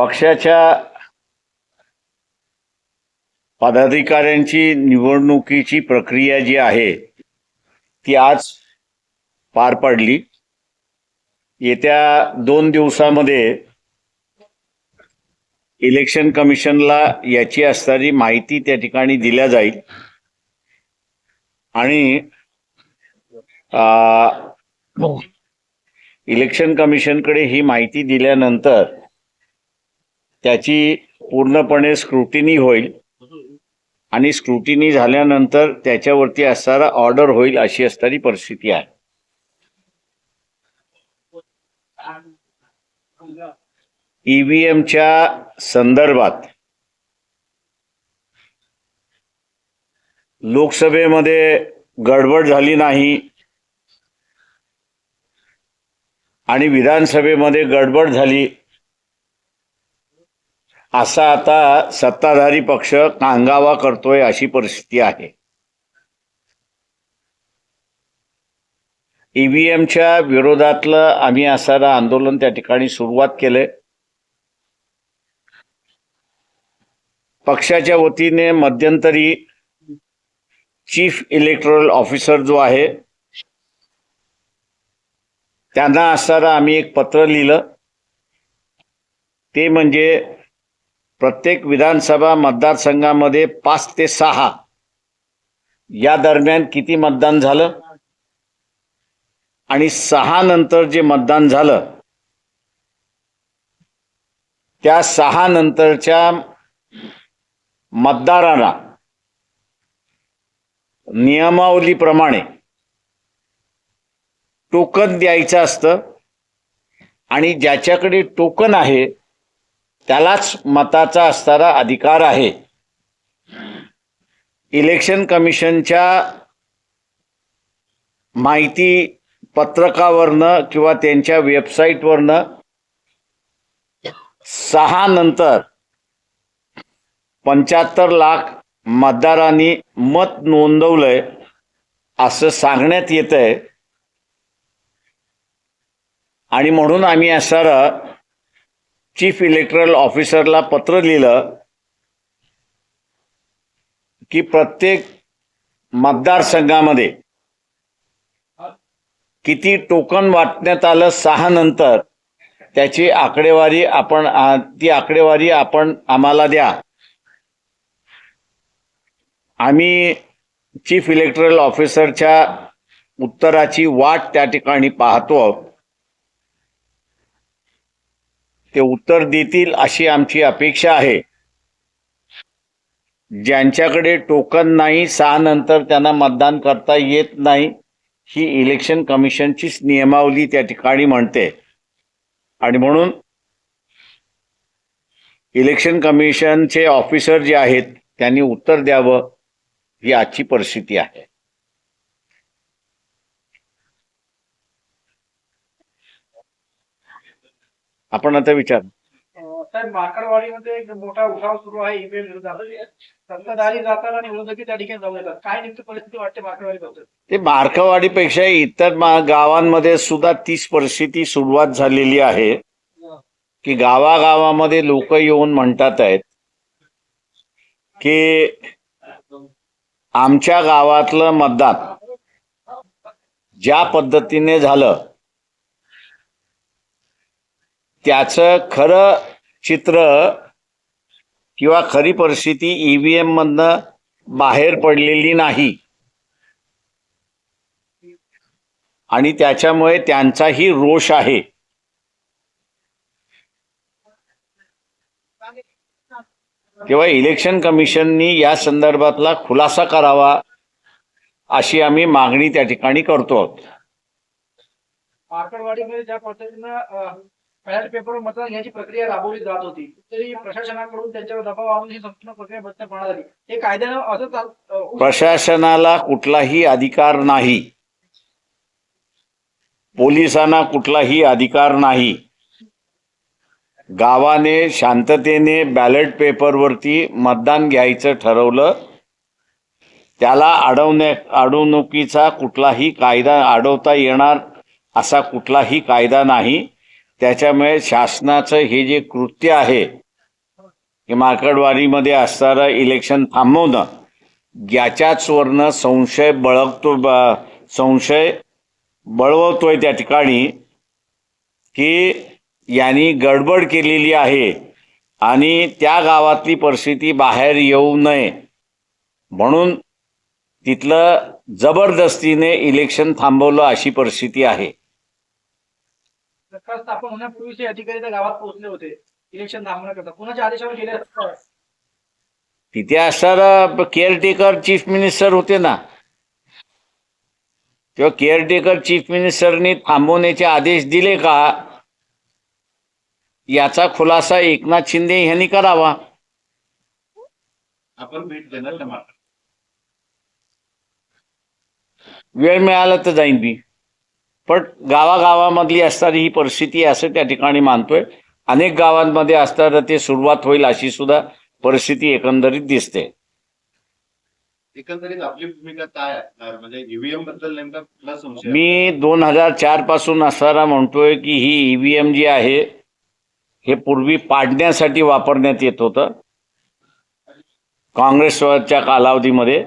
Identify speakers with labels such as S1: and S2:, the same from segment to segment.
S1: पक्षाच्या पदाधिकाऱ्यांची निवडणुकीची प्रक्रिया जी आहे ती आज पार पडली. येत्या दोन दिवसामध्ये इलेक्शन कमिशनला याची असणारी माहिती त्या ठिकाणी दिल्या जाईल. आणि इलेक्शन कमिशनकडे ही माहिती दिल्यानंतर त्याची पूर्णपणे स्क्रुटिनी होईल. आणि स्क्रुटिनी झाल्यानंतर त्याच्यावरती असणारा ऑर्डर होईल अशी असणारी परिस्थिती आहे. ईव्हीएमच्या संदर्भात लोकसभेमध्ये गडबड झाली नाही. आणि विधानसभेमध्ये गडबड झाली. असा आता सत्ताधारी पक्ष कांगावा करतोय अशी परिस्थिती आहे. ईव्हीएमच्या विरोधातलं आम्ही असणारं आंदोलन त्या ठिकाणी सुरुवात केलंय. पक्षाच्या वतीने मध्यंतरी चीफ इलेक्टोरल ऑफिसर जो आहे त्यांना असणारं आम्ही एक पत्र लिहिलं. ते म्हणजे प्रत्येक विधानसभा मतदारसंघामध्ये पाच ते सहा. या दरम्यान किती मतदान झालं? आणि सहा नंतर जे मतदान झालं त्या सहा नंतरच्या मतदारांना नियमावलीप्रमाणे टोकन द्यायचं असतं. आणि ज्याच्याकडे टोकन आहे त्यालाच मताचा असणारा अधिकार आहे. इलेक्शन कमिशनच्या माहिती पत्रकावरनं किंवा त्यांच्या वेबसाईटवरनं सहा नंतर पंच्याहत्तर लाख मतदारांनी मत नोंदवलंय असं सांगण्यात येत आहे आणि म्हणून आम्ही असणारं चीफ इलेक्टरल ऑफिसरला पत्र लिहिलं की प्रत्येक मतदारसंघामध्ये किती टोकन वाटण्यात आलं सहा नंतर त्याची आकडेवारी आपण ती आकडेवारी आपण आम्हाला द्या. आम्ही चीफ इलेक्टरल ऑफिसरच्या उत्तराची वाट त्या ठिकाणी पाहतो आहोत ते उत्तर देतील अशी आमची अपेक्षा आहे. ज्यांच्याकडे टोकन नाही सहा नंतर त्यांना मतदान करता येत नाही ही इलेक्शन कमिशनचीच नियमावली त्या ठिकाणी म्हणते. आणि म्हणून इलेक्शन कमिशनचे ऑफिसर जे आहेत त्यांनी उत्तर द्यावं ही आजची परिस्थिती आहे. आपण आता विचार.
S2: साहेब माकडवाडीमध्ये एक मोठा उठाव सुरू आहे विरोधात सत्ताधारी जातात आणि विरोधकी त्या ठिकाणी जाऊन येतात. काय नेमकी परिस्थिती वाटते माकडवाडी
S1: ते मार्कवाडीपेक्षा इतर गावांमध्ये सुद्धा तीच परिस्थिती सुरुवात झालेली आहे. की गावागावामध्ये लोक येऊन म्हणतात आहेत की आमच्या गावातलं मतदान ज्या पद्धतीने झालं त्याचं खरं चित्र किंवा खरी परिस्थिती ईव्हीएम मधनं बाहेर पडलेली नाही. आणि त्याच्यामुळे त्यांचाही रोष आहे. तेव्हा इलेक्शन कमिशननी या संदर्भातला खुलासा करावा अशी आम्ही मागणी त्या ठिकाणी करतो आहोत.
S2: ज्या पद्धतीनं बॅलेट पेपर मतदान घ्यायची प्रक्रिया राबवली जात होती. तरी प्रशासनाकडून त्यांच्यावर दबाव आणून ही संपूर्ण प्रक्रिया बंद करण्यात आली. हे कायद्यानं असं
S1: प्रशासनाला कुठलाही अधिकार नाही. पोलिसांना कुठलाही अधिकार नाही. गावाने शांततेने बॅलेट पेपरवरती मतदान घ्यायचं ठरवलं. त्याला अडवण्या अडवणुकीचा कुठलाही कायदा अडवता येणार असा कुठलाही कायदा नाही. त्याच्यामुळे शासनाचं हे जे कृत्य आहे की मार्कडवारीमध्ये असणारं इलेक्शन थांबवणं याच्याच वरनं संशय बळगतो ब- संशय बळवतोय त्या ठिकाणी की यांनी गडबड केलेली आहे आणि त्या गावातली परिस्थिती बाहेर येऊ नये. म्हणून तिथलं जबरदस्तीने इलेक्शन थांबवलं अशी परिस्थिती आहे.
S2: सरकार स्थापन होण्यापूर्वीच हे अधिकारी त्या गावात पोहोचले होते. इलेक्शन थांबवण्याकरता कुणाच्या आदेशावर गेले असतात?
S1: तिथे असणारा केअरटेकर चीफ मिनिस्टर होते ना. तेव्हा केअरटेकर चीफ मिनिस्टरनी थांबवण्याचे आदेश दिले का? याचा खुलासा एकनाथ शिंदे यांनी करावा.
S3: आपण भेट देणार
S1: वेळ मिळाला तर जाईन मी. पण गावागावामधली असणारी ही परिस्थिती असं त्या ठिकाणी मानतोय. अनेक गावांमध्ये असताना ते सुरुवात होईल अशी सुद्धा परिस्थिती एकंदरीत दिसते.
S3: एकंदरीत आपली भूमिका काय असणार? म्हणजे ईव्हीएमबद्दल नेमका?
S1: मी दोन हजार चारपासून असताना म्हणतोय की ही ईव्हीएम जी आहे हे पूर्वी पाडण्यासाठी वापरण्यात येत होतं. काँग्रेसच्या कालावधीमध्ये.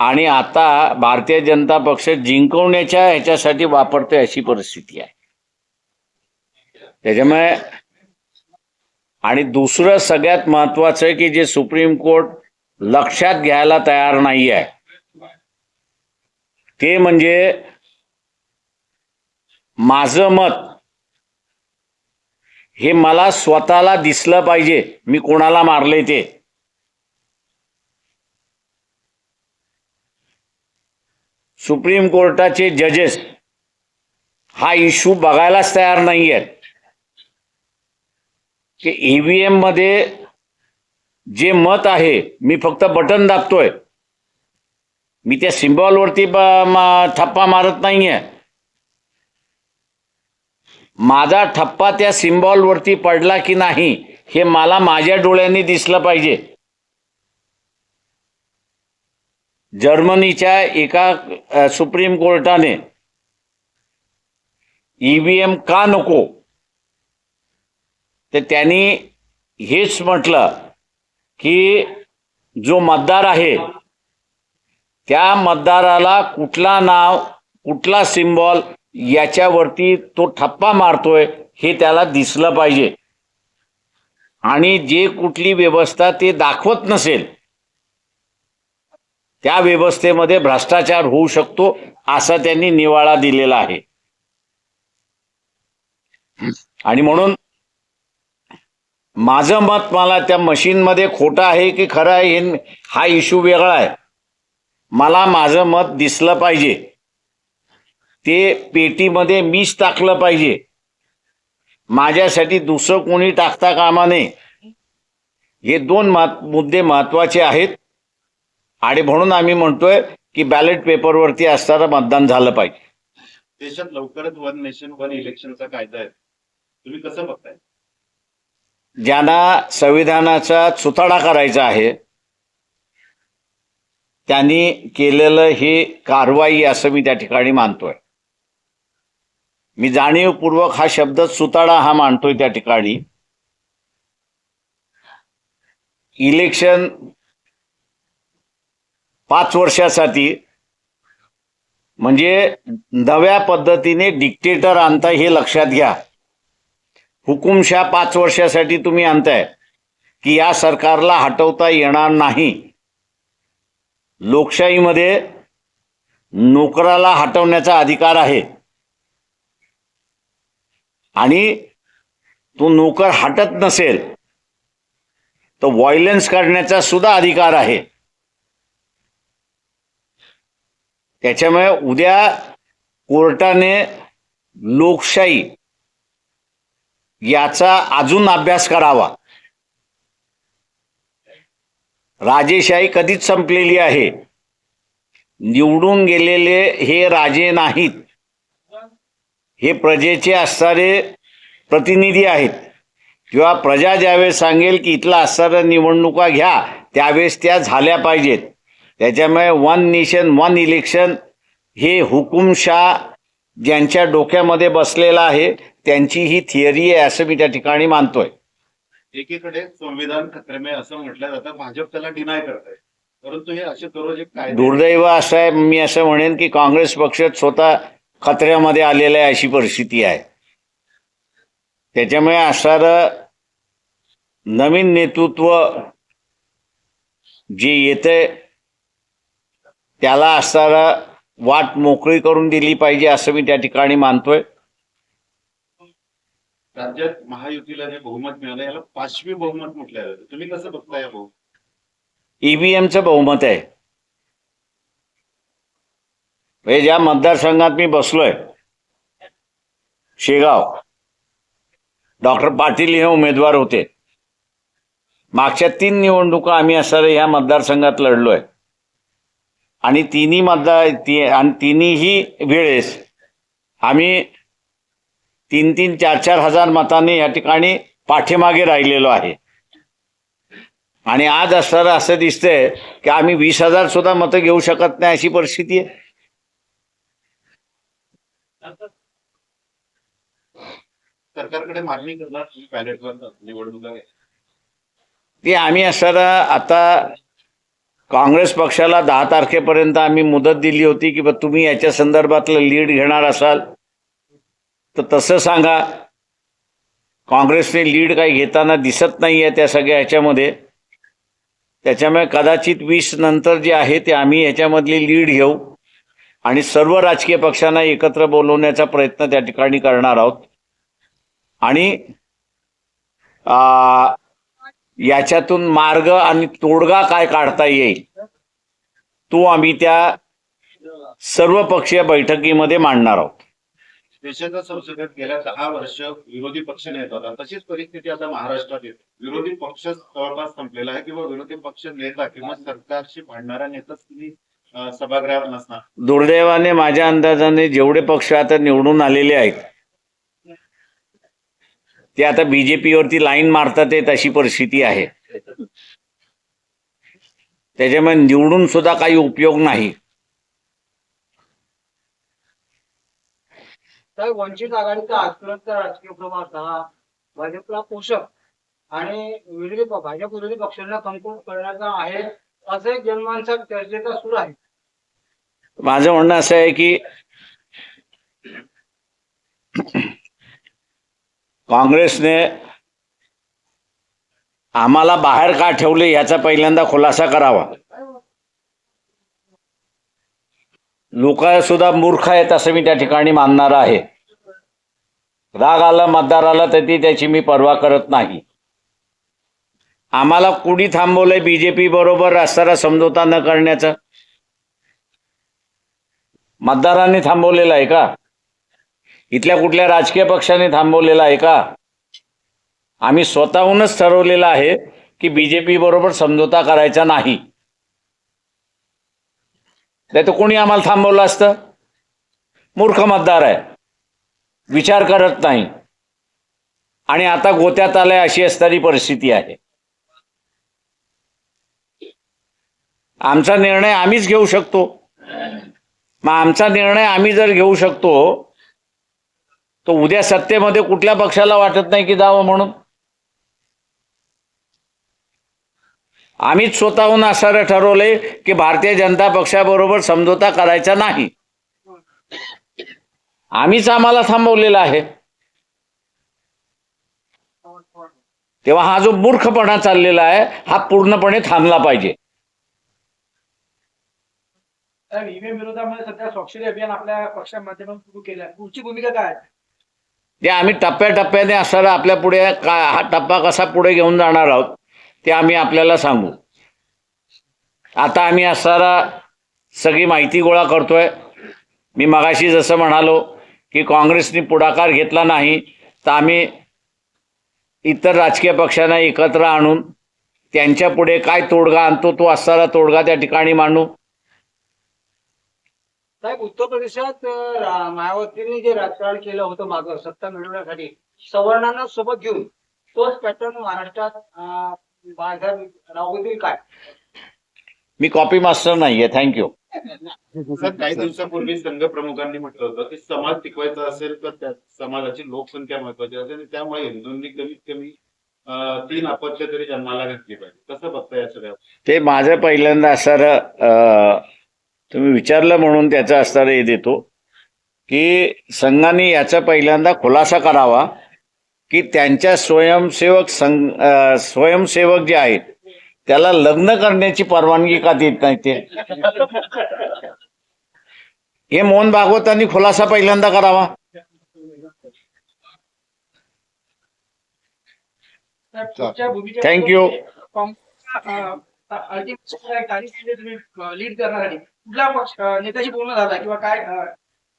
S1: आणि आता भारतीय जनता पक्ष जिंकवण्याच्या ह्याच्यासाठी वापरतोय अशी परिस्थिती आहे. त्याच्यामुळे आणि दुसरं सगळ्यात महत्वाचं आहे की जे सुप्रीम कोर्ट लक्षात घ्यायला तयार नाही आहे ते म्हणजे माझं मत हे मला स्वतःला दिसलं पाहिजे मी कोणाला मारले ते. सुप्रीम कोर्टाचे जजेस हा इश्यू बघायलाच तयार नाही आहेत की ईव्हीएममध्ये जे मत आहे मी फक्त बटन दाबतोय. मी त्या सिम्बॉलवरती ठप्पा मारत नाहीये. माझा ठप्पा त्या सिम्बॉलवरती पडला की नाही हे मला माझ्या डोळ्यांनी दिसलं पाहिजे. जर्मनीच्या एका सुप्रीम कोर्टाने ईव्हीएम का नको? तर त्यांनी हेच म्हटलं की जो मतदार आहे त्या मतदाराला कुठला नाव कुठला सिम्बॉल याच्यावरती तो ठप्पा मारतोय हे त्याला दिसलं पाहिजे. आणि जे कुठली व्यवस्था ते दाखवत नसेल त्या व्यवस्थेमध्ये भ्रष्टाचार होऊ शकतो असा त्यांनी निवाळा दिलेला आहे. आणि म्हणून माझं मत मला त्या मशीनमध्ये खोटं आहे की खरं आहे हे हा इश्यू वेगळा आहे. मला माझं मत दिसलं पाहिजे. ते पेटीमध्ये मीच टाकलं पाहिजे. माझ्यासाठी दुसरं कोणी टाकता कामा नये. हे दोन मत मुद्दे महत्त्वाचे आहेत. आणि म्हणून आम्ही म्हणतोय की बॅलेट पेपरवरती असणारं मतदान झालं पाहिजे.
S3: देशात लवकरच वन नेशन वन इलेक्शनचा कायदा आहे. तुम्ही कसं बघताय?
S1: ज्यांना संविधानाचा चुताडा करायचा आहे त्यांनी केलेलं हे कारवाई असं मी त्या ठिकाणी मानतोय. मी जाणीवपूर्वक हा शब्द सुताडा हा मानतोय त्या ठिकाणी. इलेक्शन पाच वर्षासाठी. म्हणजे नव्या पद्धतीने डिक्टेटर आणता हे लक्षात घ्या. हुकुमशा पाच वर्षासाठी तुम्ही आणताय. की या सरकारला हटवता येणार नाही. लोकशाहीमध्ये नोकराला हटवण्याचा अधिकार आहे. आणि तो नोकर हटत नसेल तर व्हायलन्स करण्याचा सुद्धा अधिकार आहे. त्याच्यामुळे उद्या कोर्टाने लोकशाही याचा अजून अभ्यास करावा. राजेशाही कधीच संपलेली आहे. निवडून गेलेले हे राजे नाहीत. हे प्रजेचे असणारे प्रतिनिधी आहेत. किंवा प्रजा ज्यावेळेस सांगेल की इथला असणाऱ्या निवडणुका घ्या त्यावेळेस त्या झाल्या पाहिजेत. त्याच्यामुळे वन नेशन वन इलेक्शन हे हुकुमशाह ज्यांच्या डोक्यामध्ये बसलेलं आहे त्यांची ही थिअरी आहे असं मी त्या ठिकाणी मानतोय.
S3: एकीकडे संविधान खतरे में असं म्हटलं जातं भाजप त्याला डिनाय करत आहे परंतु हे असे दररोज
S1: दुर्दैव असं आहे मी असं म्हणेन की काँग्रेस पक्ष स्वतः खतऱ्यामध्ये आलेला आहे अशी परिस्थिती आहे. त्याच्यामुळे असणारं नवीन नेतृत्व जे येते त्याला असणारं वाट मोकळी करून दिली पाहिजे असं मी त्या ठिकाणी मानतोय.
S3: राज्यात महायुतीला जे बहुमत मिळालं याला पाचवी बहुमत म्हटलं जातं. तुम्ही कसं बघताय
S1: ईव्हीएमचं बहुमत आहे. म्हणजे ज्या मतदारसंघात मी बसलोय शेगाव डॉक्टर पाटील हे उमेदवार होते. मागच्या तीन निवडणुका आम्ही असणारे ह्या मतदारसंघात लढलोय. आणि तिन्ही मतदार ती आणि तिन्हीही वेळेस आम्ही तीन तीन चार चार हजार मतांनी या ठिकाणी पाठीमागे राहिलेलो आहे. आणि आज असणारं असं दिसतंय की आम्ही वीस हजार सुद्धा मतं घेऊ शकत नाही अशी परिस्थिती आहे.
S3: सरकारकडे मागणी करणार निवडणुका.
S1: ते आम्ही असणारा आता काँग्रेस पक्षाला दहा तारखेपर्यंत आम्ही मुदत दिली होती की बा तुम्ही याच्या संदर्भातलं लीड घेणार असाल. तर तसं सांगा. काँग्रेसने लीड काही घेताना दिसत नाही आहे त्या सगळ्या ह्याच्यामध्ये. त्याच्यामुळे कदाचित वीस नंतर जे आहे ते आम्ही ह्याच्यामधली लीड घेऊ. आणि सर्व राजकीय पक्षांना एकत्र बोलवण्याचा प्रयत्न त्या ठिकाणी करणार आहोत. आणि याच्यातून मार्ग आणि तोडगा काय काढता येईल? तो आम्ही त्या सर्व पक्षीय बैठकीमध्ये मांडणार आहोत.
S3: देशाच्या संसदेत गेल्या दहा वर्ष विरोधी पक्ष नेता होता तशीच परिस्थिती आता महाराष्ट्रात येते. विरोधी पक्ष जवळपास संपलेला आहे किंवा विरोधी पक्ष नेता किंवा सरकारशी भांडणारा नेताच तुम्ही सभागृहात नसणार.
S1: दुर्दैवाने माझ्या अंदाजाने जेवढे पक्ष आता निवडून आलेले आहेत ते आता बीजेपीवरती लाईन मारतात येत अशी परिस्थिती आहे. त्याच्यामुळे निवडून सुद्धा काही उपयोग नाही.
S2: वंचित आघाडीचा आजपर्यंत राजकीय प्रवास हा भाजपला पोषक आणि विरोधी भाजप विरोधी पक्षांना कमकुवत करण्याचा आहे असं एक जनमानसात चर्चेचा सूर आहे.
S1: माझं म्हणणं असं आहे की काँग्रेसने आम्हाला बाहेर का ठेवले याचा पहिल्यांदा खुलासा करावा. लोक सुद्धा मूर्ख आहेत असं मी त्या ठिकाणी मानणार आहे. राग आला मतदाराला तर ती त्याची मी पर्वा करत नाही. आम्हाला कुणी थांबवलंय बीजेपी बरोबर रस्त्याला समझोता न करण्याचं? मतदारांनी थांबवलेलं आहे का? इथल्या कुठल्या राजकीय पक्षाने थांबवलेला आहे का? आम्ही स्वतःहूनच ठरवलेलं आहे की बीजेपी बरोबर समझोता करायचा नाही. नाही तर कोणी आम्हाला थांबवलं असतं? मूर्ख मतदार आहे. विचार करत नाही. आणि आता गोत्यात आलाय अशी असणारी परिस्थिती आहे. आमचा निर्णय आम्हीच घेऊ शकतो. मग आमचा निर्णय आम्ही जर घेऊ शकतो तर उद्या सत्तेमध्ये कुठल्या पक्षाला वाटत नाही की जावं म्हणून? आम्हीच स्वतःहून असं ठरवलंय की भारतीय जनता पक्षाबरोबर समझोता करायचा नाही. आम्हीच आम्हाला थांबवलेला आहे. तेव्हा हा जो मूर्खपणा चाललेला आहे हा पूर्णपणे थांबला पाहिजे.
S2: विरोधामध्ये सध्या स्वाक्षरी अभियान आपल्या पक्षा सुरू केलं आहे पुढची भूमिका काय आहे?
S1: ते आम्ही टप्प्याटप्प्याने असणारा आपल्या पुढे का हा टप्पा कसा पुढे घेऊन जाणार आहोत ते आम्ही आपल्याला सांगू. आता आम्ही असणारा सगळी माहिती गोळा करतोय. मी मगाशी जसं म्हणालो की काँग्रेसने पुढाकार घेतला नाही तर आम्ही इतर राजकीय पक्षांना एकत्र आणून त्यांच्या पुढे काय तोडगा आणतो तो असणारा तोडगा त्या ठिकाणी मांडू.
S2: साहेब उत्तर प्रदेशात मायावतींनी जे राजकारण केलं होतं मागं सत्ता मिळवण्यासाठी सवर्णांना सोबत घेऊन तोच पॅटर्न महाराष्ट्रात बाजार राबवतील काय?
S1: मी कॉपी मास्टर नाहीये थँक्यू
S3: सर काही दिवसापूर्वी संघ प्रमुखांनी म्हटलं होतं की समाज टिकवायचा असेल तर त्या समाजाची लोकसंख्या महत्वाची असेल आणि त्यामुळे हिंदूंनी कमीत कमी अं, तीन अपत्य तरी जन्माला घातली पाहिजे. कसं बघता या सगळ्या
S1: ते माझं पहिल्यांदा अं, तुम्ही विचारलं म्हणून त्याचं असणारं हे देतो की संघाने याचा पहिल्यांदा खुलासा करावा की त्यांच्या स्वयंसेवक संघ स्वयंसेवक जे आहेत त्याला लग्न करण्याची परवानगी का देत नाही ते? हे मोहन भागवतांनी खुलासा पहिल्यांदा करावा.
S2: तर तुम्ही लीड करण्यासाठी पक्ष नेत्याशी बोलणं झालं किंवा काय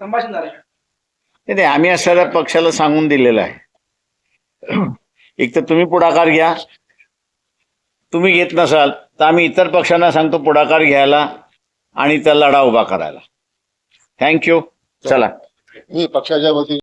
S2: संभाषण झालं
S1: नाही, आम्ही असणाऱ्या पक्षाला सांगून दिलेलं आहे. एक तर तुम्ही पुढाकार घ्या. तुम्ही घेत नसाल तर आम्ही इतर पक्षांना सांगतो पुढाकार घ्यायला आणि त्या लढा उभा करायला. थँक्यू चला.
S4: मी पक्षाच्या वतीने